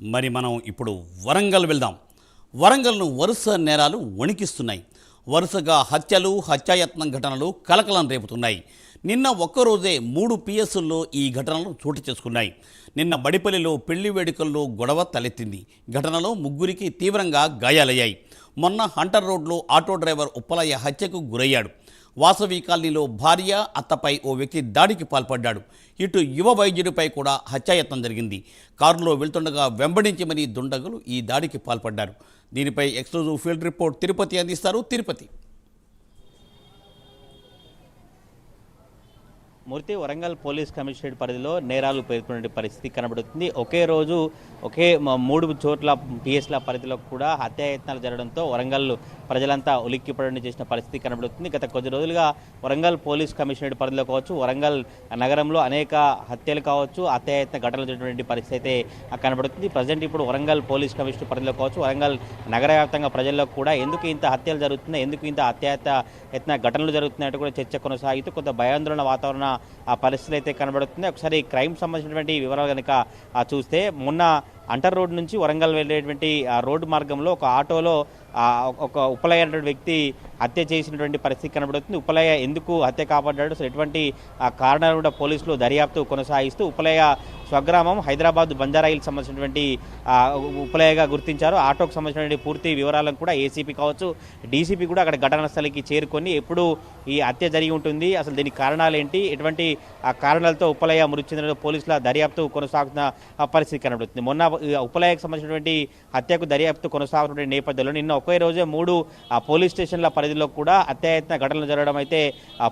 మరి మనం ఇప్పుడు వరంగల్ వెళ్దాం. వరంగల్ను వరుస నేరాలు వణికిస్తున్నాయి. వరుసగా హత్యలు హత్యాయత్నం ఘటనలు కలకలం రేపుతున్నాయి. నిన్న ఒక్కరోజే మూడు పిఎస్ల్లో ఈ ఘటనలు చోటు చేసుకున్నాయి. నిన్న బడిపల్లిలో పెళ్ళి వేడుకల్లో గొడవ తలెత్తింది. ఘటనలో ముగ్గురికి తీవ్రంగా గాయాలయ్యాయి. మొన్న హంటర్ రోడ్లో ఆటో డ్రైవర్ ఉప్పలయ్య హత్యకు గురయ్యాడు. వాసవి కాలనీలో భార్య అత్తపై ఓ వ్యక్తి దాడికి పాల్పడ్డాడు. ఇటు యువ వైద్యుడిపై కూడా హత్యాయత్నం జరిగింది. కారులో వెళ్తుండగా వెంబడించి మరీ దుండగులు ఈ దాడికి పాల్పడ్డారు. దీనిపై ఎక్స్క్లూజివ్ ఫీల్డ్ రిపోర్ట్ తిరుపతి అందిస్తారు తిరుపతి. మూర్తి వరంగల్ పోలీస్ కమిషనరేట్ పరిధిలో నేరాలు పేర్కొనే పరిస్థితి కనబడుతుంది. ఒకే రోజు ఒకే మూడు చోట్ల పిఎస్ల పరిధిలో కూడా హత్యాయత్నాలు జరగడంతో వరంగల్ ప్రజలంతా ఉలిక్కిపడని చేసిన పరిస్థితి కనబడుతుంది. గత కొద్ది రోజులుగా వరంగల్ పోలీస్ కమిషనరేట్ పరిధిలో కావచ్చు వరంగల్ నగరంలో అనేక హత్యలు కావచ్చు హత్యాయత్న ఘటనలు జరిగినటువంటి పరిస్థితి అయితే కనబడుతుంది. ప్రజెంట్ ఇప్పుడు వరంగల్ పోలీస్ కమిషనర్ పరిధిలో కావచ్చు వరంగల్ నగర వ్యాప్తంగా ప్రజల్లో కూడా ఎందుకు ఇంత హత్యలు జరుగుతున్నాయి ఎందుకు ఇంత హత్యాయత్న యత్న ఘటనలు జరుగుతున్నాయంటూ కూడా చర్చ కొనసాగుతూ కొంత భయాందోళన వాతావరణ ఆ పరిస్థితులు అయితే కనబడుతుంది ఒకసారి క్రైమ్ సంబంధించినటువంటి వివరాలు కనుక చూస్తే మొన్న అంటర్ రోడ్ నుంచి వరంగల్ వెళ్ళేటువంటి ఆ రోడ్డు మార్గంలో ఒక ఆటోలో ఒక ఉపలయ అనేటువంటి వ్యక్తి హత్య చేసినటువంటి పరిస్థితి కనబడుతుంది. ఉపలయ ఎందుకు హత్య కాపాడాడు? ఎటువంటి కారణాలు కూడా పోలీసులు దర్యాప్తు కొనసాగిస్తూ ఉపలయ స్వగ్రామం హైదరాబాద్ బంజారాయిల్ సంబంధించినటువంటి ఉపలయగా గుర్తించారు. ఆటోకు సంబంధించినటువంటి పూర్తి వివరాలను కూడా ఏసీపీ కావచ్చు డీసీపీ కూడా అక్కడ ఘటనా స్థలికి చేరుకొని ఎప్పుడు ఈ హత్య జరిగి ఉంటుంది. అసలు దీనికి కారణాలు ఏంటి? ఎటువంటి ఆ కారణాలతో ఉపలయ మృతి చెందిన పోలీసుల దర్యాప్తు కొనసాగుతున్న పరిస్థితి కనబడుతుంది. మొన్న ఉపలయకు సంబంధించినటువంటి హత్యకు దర్యాప్తు కొనసాగుతున్న నేపథ్యంలో నిన్న ఒకే రోజే మూడు పోలీస్ స్టేషన్ల పరిధిలో కూడా అత్యాయత్న ఘటనలు జరగడం అయితే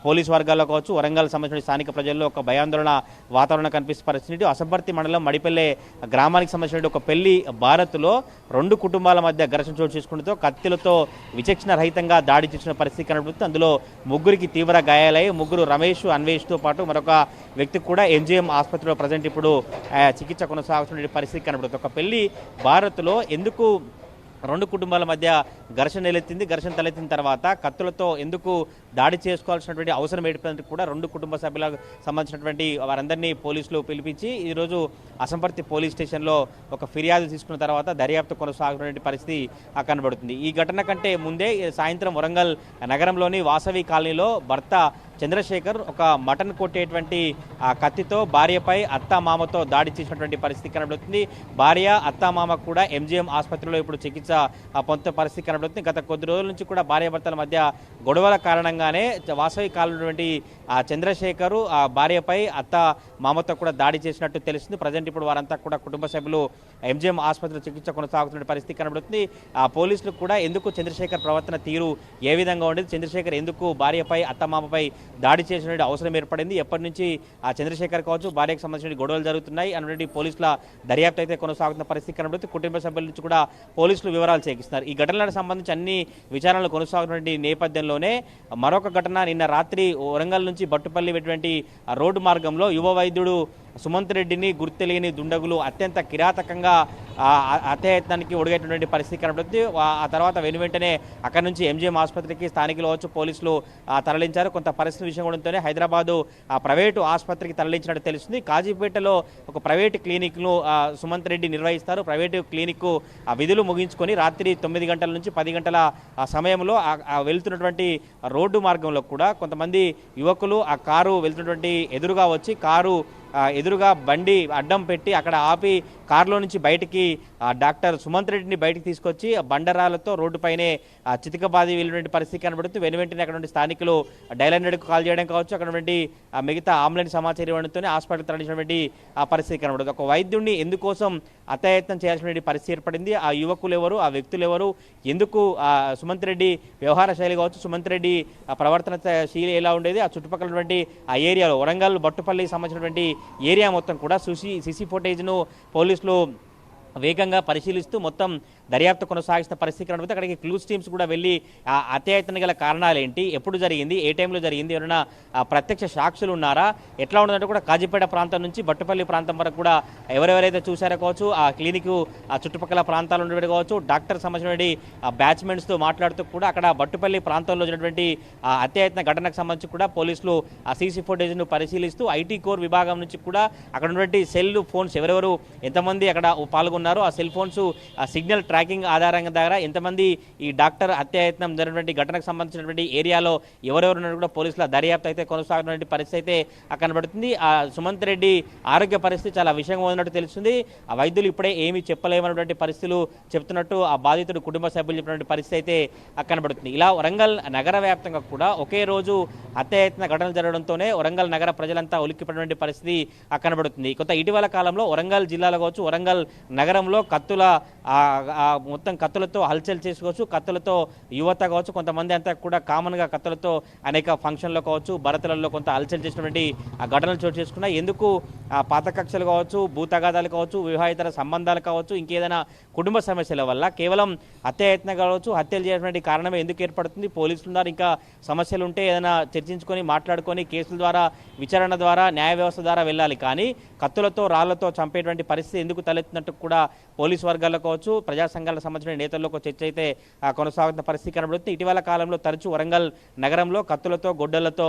పోలీస్ వర్గాల్లో కావచ్చు వరంగల్ సంబంధించిన స్థానిక ప్రజల్లో ఒక భయాందోళన వాతావరణం కనిపిస్తున్న పరిస్థితి అసంపర్తి మండలం మడిపల్లె గ్రామానికి సంబంధించిన ఒక పెళ్ళి భారత్లో రెండు కుటుంబాల మధ్య ఘర్షణ చోటు చేసుకుంటూ కత్తిలతో విచక్షణ రహితంగా దాడి చేసిన పరిస్థితి కనబడుతుంది. అందులో ముగ్గురికి తీవ్ర గాయాలయ్యి ముగ్గురు రమేష్ అన్వేష్తో పాటు మరొక వ్యక్తి కూడా ఎంజీఎం ఆసుపత్రిలో ప్రజెంట్ ఇప్పుడు చికిత్స కొనసాగుతున్న పరిస్థితి కనబడుతుంది. ఒక పెళ్ళి భారత్లో ఎందుకు రెండు కుటుంబాల మధ్య ఘర్షణ నెలెత్తింది. ఘర్షణ తలెత్తిన తర్వాత కత్తులతో ఎందుకు దాడి చేసుకోవాల్సినటువంటి అవసరం ఏర్పడినట్టు కూడా రెండు కుటుంబ సభ్యులకు సంబంధించినటువంటి వారందరినీ పోలీసులు పిలిపించి ఈరోజు అసంపర్తి పోలీస్ స్టేషన్లో ఒక ఫిర్యాదు తీసుకున్న తర్వాత దర్యాప్తు కొనసాగుతున్నటువంటి పరిస్థితి కనబడుతుంది. ఈ ఘటన కంటే ముందే సాయంత్రం వరంగల్ నగరంలోని వాసవి కాలనీలో భర్త చంద్రశేఖర్ ఒక మటన్ కొట్టేటువంటి ఆ కత్తితో భార్యపై అత్త మామతో దాడి చేసినటువంటి పరిస్థితి కనబడుతుంది. భార్య అత్త మామ కూడా ఎంజీఎం ఆసుపత్రిలో ఇప్పుడు చికిత్స ఆ, పొందుతున్న పరిస్థితి కనబడుతుంది. గత కొద్ది రోజుల నుంచి కూడా భార్యాభర్తల మధ్య గొడవల కారణంగానే వాసవి కాలంటువంటి ఆ చంద్రశేఖర్ ఆ భార్యపై అత్త మామతో కూడా దాడి చేసినట్టు తెలుస్తుంది ప్రజెంట్ ఇప్పుడు వారంతా కూడా కుటుంబ సభ్యులు ఎంజిఎం ఆసుపత్రిలో చికిత్స కొనసాగుతున్న పరిస్థితి కనబడుతుంది. ఆ పోలీసులు కూడా ఎందుకు చంద్రశేఖర్ ప్రవర్తన తీరు ఏ విధంగా ఉండేది? చంద్రశేఖర్ ఎందుకు భార్యపై అత్తమామపై దాడి చేసిన అవసరం ఏర్పడింది? ఎప్పటి నుంచి ఆ చంద్రశేఖర్ కావచ్చు భార్యకు సంబంధించిన గొడవలు జరుగుతున్నాయి అన్నటువంటి పోలీసుల దర్యాప్తు అయితే కొనసాగుతున్న పరిస్థితి కనబడుతుంది. కుటుంబ సభ్యుల నుంచి కూడా పోలీసులు వివరాలు సేకరిస్తున్నారు. ఈ ఘటనలకు సంబంధించి అన్ని విచారణలు కొనసాగుతున్నటువంటి నేపథ్యంలోనే మరొక ఘటన నిన్న రాత్రి వరంగల్ నుంచి బట్టుపల్లి ఇటువంటి ఆ రోడ్డు మార్గంలో యువ వైద్యుడు సుమంత్ రెడ్డిని గుర్తెలియని దుండగులు అత్యంత కిరాతకంగా అత్యయత్నానికి ఒడిగేటటువంటి పరిస్థితి కనబడుతుంది. ఆ- తర్వాత వెను వెంటనే అక్కడి నుంచి ఎంజీఎం ఆసుపత్రికి స్థానికులు వచ్చి పోలీసులు తరలించారు. కొంత పరిస్థితి విషయం కూడా హైదరాబాదు ఆ ప్రైవేటు ఆసుపత్రికి తరలించినట్టు తెలుస్తుంది. కాజీపేటలో ఒక ప్రైవేటు క్లినిక్ను సుమంత్ రెడ్డి నిర్వహిస్తారు. ప్రైవేటు క్లినిక్ ఆ విధులు ముగించుకొని రాత్రి తొమ్మిది గంటల నుంచి పది గంటల ఆ సమయంలో ఆ- వెళ్తున్నటువంటి రోడ్డు మార్గంలో కూడా కొంతమంది యువకులు ఆ కారు వెళ్తున్నటువంటి ఎదురుగా వచ్చి కారు ఎదురుగా బండి అడ్డం పెట్టి అక్కడ ఆపి కారులో నుంచి బయటికి ఆ, డాక్టర్ సుమంత్ రెడ్డిని బయటికి తీసుకొచ్చి ఆ బండరాలతో రోడ్డుపైనే చితికబాది చితకబాది వెళ్ళినటువంటి పరిస్థితి కనబడుతూ వెను వెంటనే అక్కడ నుండి స్థానికులు డైల్ హండ్రెడ్కు కాల్ చేయడం కావచ్చు అక్కడ నుండి మిగతా అంబులెన్స్ సమాచారం ఇవ్వడంతోనే హాస్పిటల్ తరలించినటువంటి ఆ పరిస్థితి కనబడుతుంది. ఒక వైద్యుడిని ఎందుకోసం అత్యాయత్నం చేయాల్సినటువంటి పరిస్థితి ఏర్పడింది? ఆ యువకులు ఎవరు? ఆ వ్యక్తులు ఎవరు? ఎందుకు ఆ సుమంత్ రెడ్డి వ్యవహార శైలి కావచ్చు సుమంత్ రెడ్డి ఆ ప్రవర్తన శైలి ఎలా ఉండేది? ఆ చుట్టుపక్కలటువంటి ఆ ఏరియాలో వరంగల్ బట్టుపల్లికి సంబంధించినటువంటి ఏరియా మొత్తం కూడా సుసి సిసి ఫుటేజ్ను పోలీసులు వేగంగా పరిశీలిస్తూ మొత్తం దర్యాప్తు కొనసాగిస్తున్న పరిస్థితి కనబడితే అక్కడికి క్లూస్ టీమ్స్ కూడా వెళ్ళి ఆ అత్యాయతన గల కారణాలు ఏంటి ఎప్పుడు జరిగింది? ఏ టైంలో జరిగింది? ఎవరైనా ప్రత్యక్ష సాక్షులు ఉన్నారా? ఎట్లా ఉన్నదంటే కూడా కాజీపేట ప్రాంతం నుంచి బట్టుపల్లి ప్రాంతం వరకు కూడా ఎవరెవరైతే చూశారో కావచ్చు ఆ క్లినిక్ ఆ చుట్టుపక్కల ప్రాంతాలు ఉండేవి కావచ్చు డాక్టర్ సంబంధించినటువంటి బ్యాచ్మెంట్స్తో మాట్లాడుతూ కూడా అక్కడ బట్టుపల్లి ప్రాంతంలో జరిగినటువంటి ఆ అత్యాయత్న ఘటనకు సంబంధించి కూడా పోలీసులు ఆ సీసీ ఫుటేజ్ను పరిశీలిస్తూ ఐటీ కోర్ విభాగం నుంచి కూడా అక్కడ ఉన్నటువంటి సెల్ ఫోన్స్ ఎవరెవరు ఎంతమంది అక్కడ పాల్గొన్నారు ఆ సెల్ ఫోన్స్ ఆ సిగ్నల్ ట్రాకింగ్ ఆధారంగా దగ్గర ఎంతమంది ఈ డాక్టర్ హత్యాయత్నం జరిగినటువంటి ఘటనకు సంబంధించినటువంటి ఏరియాలో ఎవరెవరు ఉన్నారు కూడా పోలీసుల దర్యాప్తు అయితే కొనసాగుతున్నటువంటి పరిస్థితి అయితే కనబడుతుంది. ఆ సుమంత్ రెడ్డి ఆరోగ్య పరిస్థితి చాలా విషయంగా ఉన్నట్టు తెలుస్తుంది. ఆ వైద్యులు ఇప్పుడే ఏమీ చెప్పలేమన్నటువంటి పరిస్థితులు చెప్తున్నట్టు ఆ బాధితుడు కుటుంబ సభ్యులు చెప్పినటువంటి పరిస్థితి అయితే కనబడుతుంది. ఇలా వరంగల్ నగర వ్యాప్తంగా కూడా ఒకే రోజు హత్యాయత్న ఘటనలు జరగడంతోనే వరంగల్ నగర ప్రజలంతా ఉలిక్కిపడినటువంటి పరిస్థితి కనబడుతుంది. కొంత ఇటీవల కాలంలో వరంగల్ జిల్లాలో కావచ్చు వరంగల్ నగరంలో కత్తుల ఆ మొత్తం కత్తులతో హల్చల్ చేసుకోవచ్చు. కత్తులతో యువత కావచ్చు కొంతమంది అంతా కూడా కామన్గా కత్తులతో అనేక ఫంక్షన్లో కావచ్చు భరతలలో కొంత హల్చల్ చేసినటువంటి ఆ ఘటనలు చోటు చేసుకున్నాయి. ఎందుకు? పాత కక్షలు కావచ్చు భూతగాదాలు కావచ్చు వివాహేతర సంబంధాలు కావచ్చు ఇంకేదైనా కుటుంబ సమస్యల వల్ల కేవలం హత్యాయత్నం కావచ్చు హత్యలు చేసినటువంటి కారణమే ఎందుకు ఏర్పడుతుంది? పోలీసులు ఉన్నారు ఇంకా సమస్యలు ఉంటే ఏదైనా చర్చించుకొని మాట్లాడుకొని కేసుల ద్వారా విచారణ ద్వారా న్యాయ వ్యవస్థ ద్వారా వెళ్ళాలి. కానీ కత్తులతో రాళ్ళతో చంపేటువంటి పరిస్థితి ఎందుకు తలెత్తినట్టు కూడా పోలీస్ వర్గాల్లో కావచ్చు ప్రజా సంఘాలకు సంబంధించిన నేతల్లో ఒక చర్చ అయితే కొనసాగుతున్న పరిస్థితి కనబడుతుంది. ఇటీవల కాలంలో తరచూ వరంగల్ నగరంలో కత్తులతో గొడ్డలతో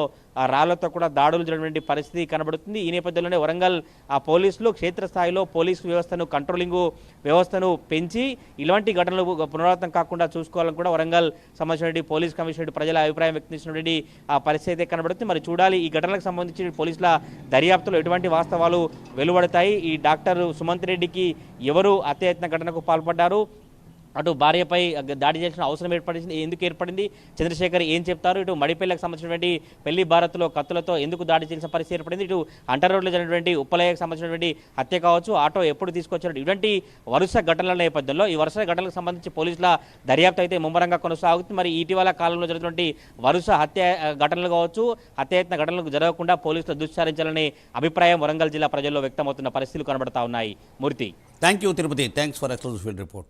రాళ్ళతో కూడా దాడులు జరిగినటువంటి పరిస్థితి కనబడుతుంది. ఈ నేపథ్యంలోనే వరంగల్ ఆ పోలీసులు క్షేత్రస్థాయిలో పోలీసు వ్యవస్థను కంట్రోలింగ్ వ్యవస్థను పెంచి ఇలాంటి ఘటనలు పునరావృతం కాకుండా చూసుకోవాలని కూడా వరంగల్ సంబంధించినటువంటి పోలీస్ కమిషనర్ ప్రజల అభిప్రాయం వ్యక్తించినటువంటి ఆ పరిస్థితి అయితే కనబడుతుంది. మరి చూడాలి ఈ ఘటనలకు సంబంధించి పోలీసుల దర్యాప్తులో ఎటువంటి వాస్తవాలు వెలువడతాయి? ఈ డాక్టర్ సుమంత్ రెడ్డికి ఎవరు అత్యయత్న ఘటనకు పాల్పడ్డారు? అటు భార్యపై దాడి చేసిన అవసరం ఏర్పడింది ఎందుకు ఏర్పడింది చంద్రశేఖర్ ఏం చెప్తారు ఇటు మడిపల్లెకి సంబంధించినటువంటి పెళ్ళి భారత్లో కత్తులతో ఎందుకు దాడి చేసిన పరిస్థితి ఏర్పడింది ఇటు అంటర్ రోడ్లో జరిగినటువంటి ఉప్పలయకు సంబంధించినటువంటి హత్య కావచ్చు ఆటో ఎప్పుడు తీసుకొచ్చారు ఇటువంటి వరుస ఘటనల నేపథ్యంలో ఈ వరుస ఘటనలకు సంబంధించి పోలీసుల దర్యాప్తు అయితే ముమ్మరంగా కొనసాగుతుంది. మరి ఇటీవల కాలంలో జరిగినటువంటి వరుస హత్య ఘటనలు కావచ్చు హత్యాయత్న ఘటనలు జరగకుండా పోలీసులు దుశ్చరించాలనే అభిప్రాయం వరంగల్ జిల్లా ప్రజల్లో వ్యక్తమవుతున్న పరిస్థితులు కనబడతా ఉన్నాయి. Murthy. Thank you Tirupati thanks for exclusive report